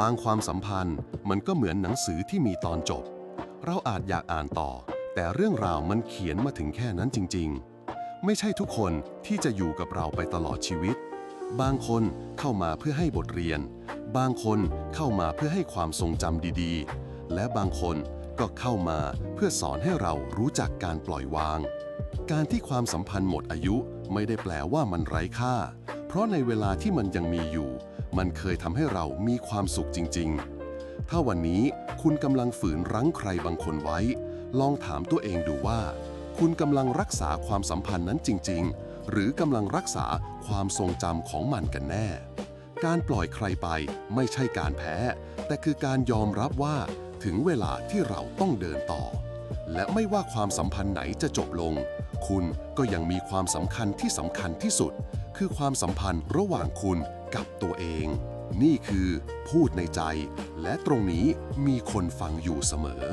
บางความสัมพันธ์มันก็เหมือนหนังสือที่มีตอนจบ เราอาจอยากอ่านต่อ แต่เรื่องราวมันเขียนมาถึงแค่นั้นจริง ๆ ไม่ใช่ทุกคนที่จะอยู่กับเราไปตลอดชีวิต บางคนเข้ามาเพื่อให้บทเรียน บางคนเข้ามาเพื่อให้ความทรงจำดีๆ และบางคนก็เข้ามาเพื่อสอนให้เรารู้จักการปล่อยวาง การที่ความสัมพันธ์หมดอายุไม่ได้แปลว่ามันไร้ค่า ราะในเวลาที่มันยังมีอยู่ มันเคยทำให้เรามีความสุขจริง ๆ ถ้าวันนี้คุณกำลังฝืนรั้งใครบางคนไว้ ลองถามตัวเองดูว่า คุณกำลังรักษาความสัมพันธ์นั้นจริง ๆ หรือกำลังรักษาความทรงจำของมันกันแน่ การปล่อยใครไปไม่ใช่การแพ้ แต่คือการยอมรับว่าถึงเวลาที่เราต้องเดินต่อ และไม่ว่าความสัมพันธ์ไหนจะจบลง คุณก็ยังมีความสำคัญที่สำคัญที่สุด คือความสัมพันธ์ระหว่างคุณกับตัวเอง นี่คือพูดในใจ และตรงนี้มีคนฟังอยู่เสมอ